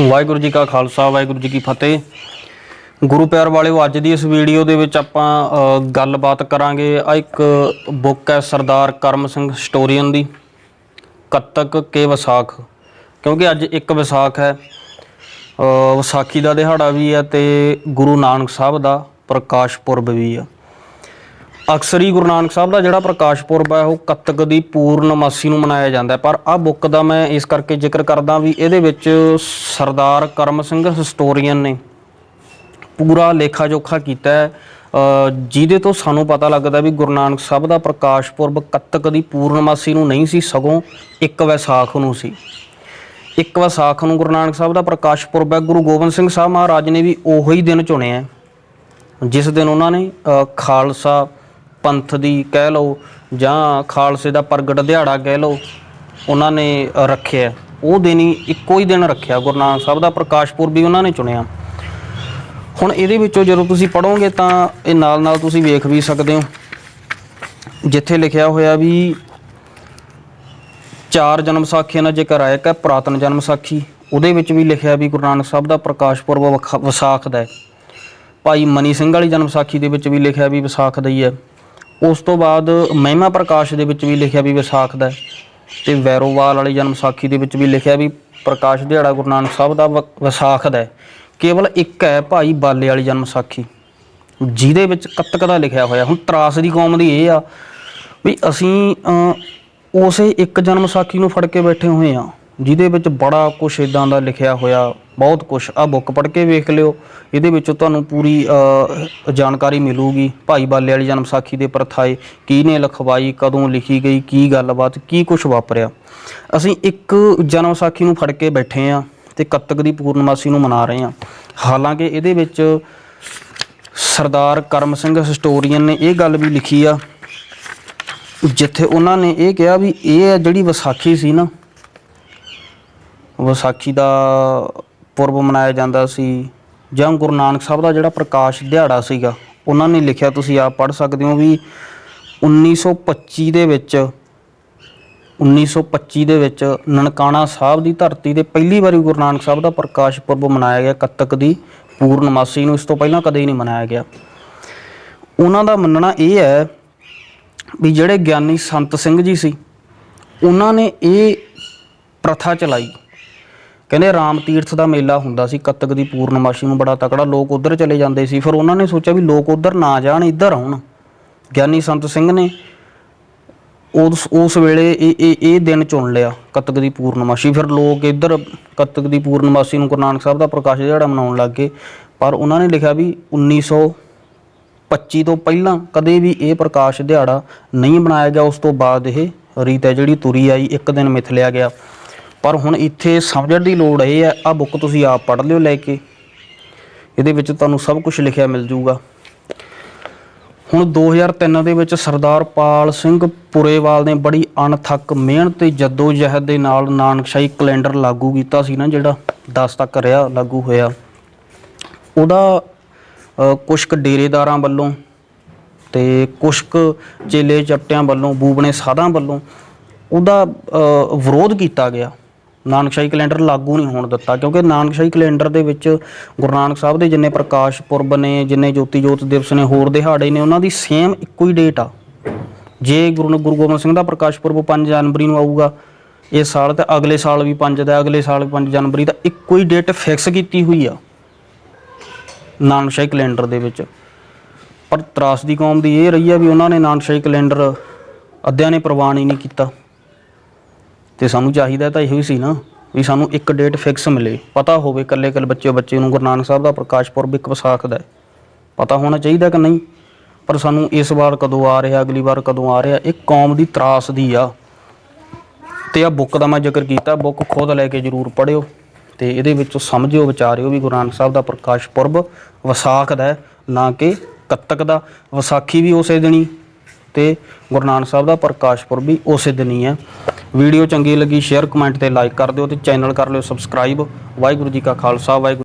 ਵਾਹਿਗੁਰੂ ਜੀ ਕਾ ਖਾਲਸਾ, ਵਾਹਿਗੁਰੂ ਜੀ ਕੀ ਫਤਿਹ। ਗੁਰੂ ਪਿਆਰ ਵਾਲਿਓ, ਅੱਜ ਦੀ ਇਸ ਵੀਡੀਓ ਦੇ ਵਿੱਚ ਆਪਾਂ ਗੱਲਬਾਤ ਕਰਾਂਗੇ ਆ ਇੱਕ ਬੁੱਕ ਹੈ ਸਰਦਾਰ ਕਰਮ ਸਿੰਘ ਹਿਸਟੋਰੀਅਨ ਦੀ, ਕੱਤਕ ਕੇ ਵਿਸਾਖ। ਕਿਉਂਕਿ ਅੱਜ ਇੱਕ ਵਿਸਾਖ ਹੈ ਵਿਸਾਖੀ ਦਾ ਦਿਹਾੜਾ ਵੀ ਹੈ ਤੇ ਗੁਰੂ ਨਾਨਕ ਸਾਹਿਬ ਦਾ ਪ੍ਰਕਾਸ਼ ਪੁਰਬ ਵੀ ਆ। ਅਕਸਰ ਹੀ ਗੁਰੂ ਨਾਨਕ ਸਾਹਿਬ ਦਾ ਜਿਹੜਾ ਪ੍ਰਕਾਸ਼ ਪੁਰਬ ਹੈ, ਉਹ ਕੱਤਕ ਦੀ ਪੂਰਨਮਾਸੀ ਨੂੰ ਮਨਾਇਆ ਜਾਂਦਾ ਪਰ ਆਹ ਬੁੱਕ ਦਾ ਮੈਂ ਇਸ ਕਰਕੇ ਜ਼ਿਕਰ ਕਰਦਾ ਵੀ ਇਹਦੇ ਵਿੱਚ ਸਰਦਾਰ ਕਰਮ ਸਿੰਘ ਹਿਸਟੋਰੀਅਨ ਨੇ ਪੂਰਾ ਲੇਖਾ ਜੋਖਾ ਕੀਤਾ ਹੈ। ਜਿਹਦੇ ਤੋਂ ਸਾਨੂੰ ਪਤਾ ਲੱਗਦਾ ਵੀ ਗੁਰੂ ਨਾਨਕ ਸਾਹਿਬ ਦਾ ਪ੍ਰਕਾਸ਼ ਪੁਰਬ ਕੱਤਕ ਦੀ ਪੂਰਨਮਾਸੀ ਨੂੰ ਨਹੀਂ ਸੀ, ਸਗੋਂ ਇੱਕ ਵੈਸਾਖ ਨੂੰ ਸੀ। ਇੱਕ ਵੈਸਾਖ ਨੂੰ ਗੁਰੂ ਨਾਨਕ ਸਾਹਿਬ ਦਾ ਪ੍ਰਕਾਸ਼ ਪੁਰਬ ਹੈ। ਗੁਰੂ ਗੋਬਿੰਦ ਸਿੰਘ ਸਾਹਿਬ ਮਹਾਰਾਜ ਨੇ ਵੀ ਉਹੀ ਦਿਨ ਚੁਣਿਆ ਜਿਸ ਦਿਨ ਉਹਨਾਂ ਨੇ ਖਾਲਸਾ ਪੰਥ ਦੀ ਕਹਿ ਲਓ ਜਾਂ ਖਾਲਸੇ ਦਾ ਪ੍ਰਗਟ ਦਿਹਾੜਾ ਕਹਿ ਲਓ, ਉਹਨਾਂ ਨੇ ਰੱਖਿਆ। ਉਹ ਦਿਨ ਹੀ ਇੱਕੋ ਹੀ ਦਿਨ ਰੱਖਿਆ, ਗੁਰੂ ਨਾਨਕ ਸਾਹਿਬ ਦਾ ਪ੍ਰਕਾਸ਼ ਪੁਰਬ ਵੀ ਉਹਨਾਂ ਨੇ ਚੁਣਿਆ। ਹੁਣ ਇਹਦੇ ਵਿੱਚੋਂ ਜਦੋਂ ਤੁਸੀਂ ਪੜੋਗੇ ਤਾਂ ਇਹ ਨਾਲ ਨਾਲ ਤੁਸੀਂ ਵੇਖ ਵੀ ਸਕਦੇ ਹੋ। ਜਿੱਥੇ ਲਿਖਿਆ ਹੋਇਆ ਵੀ ਚਾਰ ਜਨਮ ਸਾਖੀਆਂ ਦਾ ਜ਼ਿਕਰ ਆਇਆ ਕਿ ਪੁਰਾਤਨ ਜਨਮ ਸਾਖੀ, ਉਹਦੇ ਵਿੱਚ ਵੀ ਲਿਖਿਆ ਵੀ ਗੁਰੂ ਨਾਨਕ ਸਾਹਿਬ ਦਾ ਪ੍ਰਕਾਸ਼ ਪੁਰਬ ਵਖ- ਵਿਸਾਖ ਦਾ ਹੈ। ਭਾਈ ਮਨੀ ਸਿੰਘ ਵਾਲੀ ਜਨਮ ਸਾਖੀ ਦੇ ਵਿੱਚ ਵੀ ਲਿਖਿਆ ਵੀ ਵਿਸਾਖ ਦਾ ਹੀ ਹੈ। ਉਸ ਤੋਂ ਬਾਅਦ ਮਹਿਮਾ ਪ੍ਰਕਾਸ਼ ਦੇ ਵਿੱਚ ਵੀ ਲਿਖਿਆ ਵੀ ਵਿਸਾਖ ਦਾ ਹੈ ਤੇ ਵੈਰੋਵਾਲ ਵਾਲੀ ਜਨਮ ਸਾਖੀ ਦੇ ਵਿੱਚ ਵੀ ਲਿਖਿਆ ਵੀ ਪ੍ਰਕਾਸ਼ ਦਿਹਾੜਾ ਗੁਰੂ ਨਾਨਕ ਸਾਹਿਬ ਦਾ ਵ- ਵਿਸਾਖ ਦਾ ਕੇਵਲ ਇੱਕ ਹੈ ਭਾਈ ਬਾਲੇ ਵਾਲੀ ਜਨਮ ਸਾਖੀ, ਜਿਹਦੇ ਵਿੱਚ ਕੱਤਕ ਦਾ ਲਿਖਿਆ ਹੋਇਆ। ਹੁਣ ਤਰਾਸ ਦੀ ਕੌਮ ਦੀ ਇਹ ਆ ਵੀ ਅਸੀਂ ਉਸੇ ਇੱਕ ਜਨਮ ਸਾਖੀ ਨੂੰ ਫੜ ਕੇ ਬੈਠੇ ਹੋਏ ਆ ਜਿਹਦੇ ਵਿੱਚ ਬੜਾ ਕੁਝ ਇਦਾਂ ਦਾ ਲਿਖਿਆ ਹੋਇਆ, ਬਹੁਤ ਕੁਝ ਆ ਬੁੱਕ ਪੜ੍ਹ ਕੇ ਵੇਖ ਲਿਓ। ਇਹਦੇ ਵਿੱਚੋਂ ਤੁਹਾਨੂੰ ਪੂਰੀ ਜਾਣਕਾਰੀ ਮਿਲੂਗੀ। ਭਾਈ ਬਾਲੇ ਵਾਲੀ ਜਨਮ ਸਾਖੀ ਦੇ ਪ੍ਰਥਾਏ ਕਿਹਨੇ ਲਿਖਵਾਈ, ਕਦੋਂ ਲਿਖੀ ਗਈ, ਕੀ ਗੱਲਬਾਤ, ਕੀ ਕੁਝ ਵਾਪਰਿਆ। ਅਸੀਂ ਇੱਕ ਜਨਮ ਸਾਖੀ ਨੂੰ ਫੜ ਕੇ ਬੈਠੇ ਆ ਤੇ ਕੱਤਕ ਦੀ ਪੂਰਨਮਾਸੀ ਨੂੰ ਮਨਾ ਰਹੇ ਆ। ਹਾਲਾਂਕਿ ਇਹਦੇ ਵਿੱਚ ਸਰਦਾਰ ਕਰਮ ਸਿੰਘ ਹਿਸਟੋਰੀਅਨ ਨੇ ਇਹ ਗੱਲ ਵੀ ਲਿਖੀ ਆ, ਜਿੱਥੇ ਉਹਨਾਂ ਨੇ ਇਹ ਕਿਹਾ ਵੀ ਇਹ ਜਿਹੜੀ ਵਿਸਾਖੀ ਸੀ ਨਾ ਵਿਸਾਖੀ ਦਾ ਪੁਰਬ ਮਨਾਇਆ ਜਾਂਦਾ ਸੀ। ਜਾਂ ਗੁਰੂ ਨਾਨਕ ਸਾਹਿਬ ਦਾ ਜਿਹੜਾ ਪ੍ਰਕਾਸ਼ ਦਿਹਾੜਾ ਸੀਗਾ, ਉਹਨਾਂ ਨੇ ਲਿਖਿਆ, ਤੁਸੀਂ ਆਪ ਪੜ੍ਹ ਸਕਦੇ ਹੋ ਵੀ 1925 ਦੇ ਵਿੱਚ 1925 ਦੇ ਵਿੱਚ ਨਨਕਾਣਾ ਸਾਹਿਬ ਦੀ ਧਰਤੀ ਤੇ ਪਹਿਲੀ ਵਾਰੀ ਗੁਰੂ ਨਾਨਕ ਸਾਹਿਬ ਦਾ ਪ੍ਰਕਾਸ਼ ਪੁਰਬ ਮਨਾਇਆ ਗਿਆ, ਕੱਤਕ ਦੀ ਪੂਰਨਮਾਸੀ ਨੂੰ, ਇਸ ਤੋਂ ਪਹਿਲਾਂ ਕਦੇ ਨਹੀਂ ਮਨਾਇਆ ਗਿਆ। ਉਹਨਾਂ ਦਾ ਮੰਨਣਾ ਇਹ ਹੈ ਵੀ ਜਿਹੜੇ ਗਿਆਨੀ ਸੰਤ ਸਿੰਘ ਜੀ ਸੀ, ਉਹਨਾਂ ਨੇ ਇਹ ਪ੍ਰਥਾ ਚਲਾਈ। ਕਹਿੰਦੇ ਰਾਮ ਤੀਰਥ ਦਾ ਮੇਲਾ ਹੁੰਦਾ ਸੀ, ਕੱਤਕ ਦੀ ਪੂਰਨਮਾਸ਼ੀ ਨੂੰ ਬੜਾ ਤਕੜਾ, ਲੋਕ ਉਧਰ ਚਲੇ ਜਾਂਦੇ ਸੀ। ਫਿਰ ਉਹਨਾਂ ਨੇ ਸੋਚਿਆ ਵੀ ਲੋਕ ਉਧਰ ਨਾ ਜਾਣ, ਇੱਧਰ ਆਉਣ। ਗਿਆਨੀ ਸੰਤ ਸਿੰਘ ਨੇ ਉਸ ਉਸ ਵੇਲੇ ਇਹ ਇਹ ਇਹ ਦਿਨ ਚੁਣ ਲਿਆ, ਕੱਤਕ ਦੀ ਪੂਰਨਮਾਸ਼ੀ। ਫਿਰ ਲੋਕ ਇੱਧਰ ਕੱਤਕ ਦੀ ਪੂਰਨਮਾਸ਼ੀ ਨੂੰ ਗੁਰੂ ਨਾਨਕ ਸਾਹਿਬ ਦਾ ਪ੍ਰਕਾਸ਼ ਦਿਹਾੜਾ ਮਨਾਉਣ ਲੱਗ ਗਏ। ਪਰ ਉਹਨਾਂ ਨੇ ਲਿਖਿਆ ਵੀ 1925 ਤੋਂ ਪਹਿਲਾਂ ਕਦੇ ਵੀ ਇਹ ਪ੍ਰਕਾਸ਼ ਦਿਹਾੜਾ ਨਹੀਂ ਮਨਾਇਆ ਗਿਆ। ਉਸ ਤੋਂ ਬਾਅਦ ਇਹ ਰੀਤ ਹੈ ਜਿਹੜੀ ਤੁਰੀ ਆਈ, ਇੱਕ ਦਿਨ ਮਿਥ ਲਿਆ ਗਿਆ। ਪਰ ਹੁਣ ਇੱਥੇ ਸਮਝਣ ਦੀ ਲੋੜ ਇਹ ਹੈ ਆ ਬੁੱਕ ਤੁਸੀਂ ਆਪ ਪੜ੍ਹ ਲਿਓ ਲੈ ਕੇ। ਇਹਦੇ ਵਿੱਚ ਤੁਹਾਨੂੰ ਸਭ ਕੁਝ ਲਿਖਿਆ ਮਿਲ ਜਾਊਗਾ ਹੁਣ 2003 ਦੇ ਵਿੱਚ ਸਰਦਾਰ ਪਾਲ ਸਿੰਘ ਪੁਰੇਵਾਲ ਨੇ ਬੜੀ ਅਣਥੱਕ ਮਿਹਨਤ ਤੇ ਜਦੋਜਹਿਦ ਦੇ ਨਾਲ ਨਾਨਕਸ਼ਾਹੀ ਕੈਲੰਡਰ ਲਾਗੂ ਕੀਤਾ ਸੀ ਨਾ ਜਿਹੜਾ 10 ਤੱਕ ਰਿਹਾ ਲਾਗੂ ਹੋਇਆ। ਉਹਦਾ ਅ, ਕੁਛ ਕੁ ਡੇਰੇਦਾਰਾਂ ਵੱਲੋਂ ਤੇ ਕੁਛ ਕੁ ਚੇਲੇ ਚਪਟਿਆਂ ਵੱਲੋਂ ਬੂਬਣੇ ਸਾਧਾਂ ਵੱਲੋਂ ਉਹਦਾ ਵਿਰੋਧ ਕੀਤਾ ਗਿਆ। ਨਾਨਕਸ਼ਾਹੀ ਕੈਲੰਡਰ ਲਾਗੂ ਨਹੀਂ ਹੋਣ ਦਿੱਤਾ, ਕਿਉਂਕਿ ਨਾਨਕਸ਼ਾਹੀ ਕੈਲੰਡਰ ਦੇ ਵਿੱਚ ਗੁਰੂ ਨਾਨਕ ਸਾਹਿਬ ਦੇ ਜਿੰਨੇ ਪ੍ਰਕਾਸ਼ ਪੁਰਬ ਨੇ, ਜਿੰਨੇ ਜੋਤੀ ਜੋਤ ਦਿਵਸ ਨੇ, ਹੋਰ ਦਿਹਾੜੇ ਨੇ, ਉਹਨਾਂ ਦੀ ਸੇਮ ਇੱਕੋ ਹੀ ਡੇਟ ਆ। ਜੇ ਗੁਰੂ ਗੁਰੂ ਗੋਬਿੰਦ ਸਿੰਘ ਦਾ ਪ੍ਰਕਾਸ਼ ਪੁਰਬ 5 ਜਨਵਰੀ ਨੂੰ ਆਊਗਾ ਇਸ ਸਾਲ ਤੇ ਅਗਲੇ ਸਾਲ ਵੀ 5 ਦਾ, ਅਗਲੇ ਸਾਲ ਵੀ 5 ਜਨਵਰੀ ਦਾ, ਇੱਕੋ ਹੀ ਡੇਟ ਫਿਕਸ ਕੀਤੀ ਹੋਈ ਆ ਨਾਨਕਸ਼ਾਹੀ ਕੈਲੰਡਰ ਦੇ ਵਿੱਚ। ਪਰ ਤਰਾਸ ਦੀ ਕੌਮ ਦੀ ਇਹ ਰਹੀ ਆ ਵੀ ਉਹਨਾਂ ਨੇ ਨਾਨਕਸ਼ਾਹੀ ਕੈਲੰਡਰ ਅੱਧਿਆਂ ਨੇ ਪ੍ਰਵਾਨ ਹੀ ਨਹੀਂ ਕੀਤਾ। ਤੇ ਸਾਨੂੰ ਚਾਹੀਦਾ ਤਾਂ ਇਹੋ ਹੀ ਸੀ ਨਾ, ਵੀ ਸਾਨੂੰ ਇੱਕ ਡੇਟ ਫਿਕਸ ਮਿਲੇ। ਪਤਾ ਹੋਵੇ ਇਕੱਲੇ ਇਕੱਲੇ ਬੱਚੇ ਬੱਚੇ ਨੂੰ ਗੁਰੂ ਨਾਨਕ ਸਾਹਿਬ ਦਾ ਪ੍ਰਕਾਸ਼ ਪੁਰਬ ਇੱਕ ਵਿਸਾਖ ਦਾ ਪਤਾ ਹੋਣਾ ਚਾਹੀਦਾ ਕਿ ਨਹੀਂ? ਪਰ ਸਾਨੂੰ ਇਸ ਵਾਰ ਕਦੋਂ ਆ ਰਿਹਾ, ਅਗਲੀ ਵਾਰ ਕਦੋਂ ਆ ਰਿਹਾ, ਇਹ ਕੌਮ ਦੀ ਤਰਾਸ ਦੀ ਆ। ਤੇ ਆ ਬੁੱਕ ਦਾ ਮੈਂ ਜ਼ਿਕਰ ਕੀਤਾ ਬੁੱਕ ਖੁਦ ਲੈ ਕੇ ਜਰੂਰ ਪੜਿਓ ਤੇ ਇਹਦੇ ਵਿੱਚੋਂ ਸਮਝਿਓ, ਵਿਚਾਰਿਓ ਵੀ ਗੁਰੂ ਨਾਨਕ ਸਾਹਿਬ ਦਾ ਪ੍ਰਕਾਸ਼ ਪੁਰਬ ਵਿਸਾਖ ਦਾ ਨਾ ਕਿ ਕੱਤਕ ਦਾ। ਵਿਸਾਖੀ ਵੀ ਉਸੇ ਦਿਨੀ ਤੇ ਗੁਰੂ ਨਾਨਕ ਸਾਹਿਬ ਦਾ ਪ੍ਰਕਾਸ਼ ਪੁਰਬ ਵੀ ਉਸੇ ਦਿਨ ਹੀ ਹੈ। ਵੀਡੀਓ ਚੰਗੀ ਲੱਗੀ ਸ਼ੇਅਰ ਕਮੈਂਟ ਤੇ ਲਾਈਕ ਕਰ ਦਿਓ ਤੇ ਚੈਨਲ ਕਰ ਲਿਓ ਸਬਸਕ੍ਰਾਈਬ ਵਾਹਿਗੁਰੂ ਜੀ ਕਾ ਖਾਲਸਾ, ਵਾਹਿਗੁਰੂ